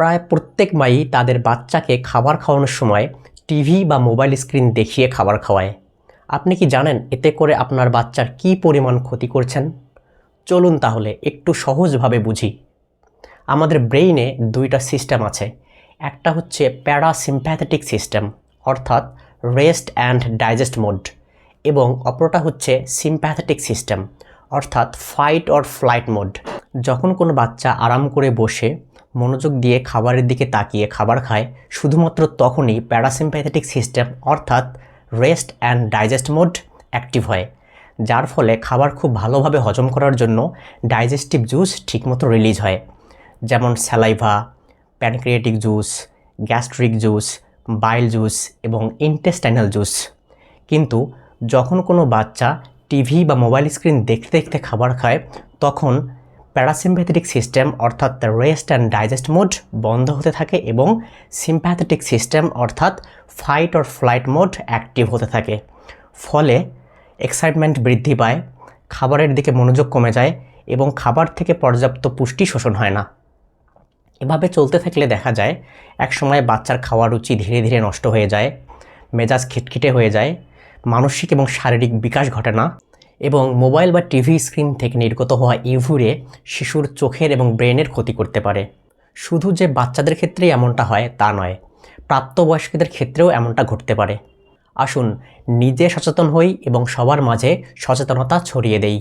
প্রায় প্রত্যেক মাই তাদের বাচ্চাকে খাবার খাওয়ানোর সময় টিভি বা মোবাইল স্ক্রিন দেখিয়ে খাবার খাওয়ায়। আপনি কি জানেন এতে করে আপনার বাচ্চার কী পরিমাণ ক্ষতি করছেন? চলুন তাহলে একটু সহজভাবে বুঝি। আমাদের ব্রেইনে দুইটা সিস্টেম আছে। একটা হচ্ছে প্যারাসিম্প্যাথেটিক সিস্টেম, অর্থাৎ রেস্ট অ্যান্ড ডাইজেস্ট মোড, এবং অপরটা হচ্ছে সিম্প্যাথেটিক সিস্টেম, অর্থাৎ ফাইট অর ফ্লাইট মোড। যখন কোনো বাচ্চা আরাম করে বসে মনোযোগ দিয়ে খাবারের দিকে তাকিয়ে খাবার খায়। শুধুমাত্র তখনই প্যারাসিম্প্যাথেটিক সিস্টেম অর্থাৎ rest and digest mode active হয়, যার ফলে খাবার খুব ভালোভাবে হজম করার জন্য ডাইজেস্টিভ জুস ঠিকমতো রিলিজ হয়, যেমন saliva, pancreatic juice, gastric juice, bile juice এবং ইন্টেস্টাইনাল জুস। কিন্তু যখন কোনো বাচ্চা টিভি বা মোবাইল স্ক্রিন দেখতে দেখতে খাবার খায়, তখন প্যারাসিম্প্যাথেটিক সিস্টেম অর্থাৎ রেস্ট অ্যান্ড ডাইজেস্ট মোড বন্ধ হতে থাকে এবং সিম্প্যাথেটিক সিস্টেম অর্থাৎ fight or flight mode active হতে থাকে। ফলে এক্সাইটমেন্ট বৃদ্ধি পায়, খাবারের দিকে মনোযোগ কমে যায় এবং খাবার থেকে পর্যাপ্ত পুষ্টি শোষণ হয় না। এভাবে চলতে থাকলে দেখা যায়, একসময় বাচ্চার খাওয়ার রুচি ধীরে ধীরে নষ্ট হয়ে যায়, মেজাজ খিটখিটে হয়ে যায়, মানসিক এবং শারীরিক বিকাশ ঘটে না। এবং মোবাইল বা টিভি স্ক্রিন থেকে নির্গত হওয়া ইউভুরে শিশুর চোখের এবং ব্রেনের ক্ষতি করতে পারে। শুধু যে বাচ্চাদের ক্ষেত্রেই এমনটা হয় তা নয়, প্রাপ্তবয়স্কদের ক্ষেত্রেও এমনটা ঘটতে পারে। আসুন নিজে সচেতন হই এবং সবার মাঝে সচেতনতা ছড়িয়ে দেই।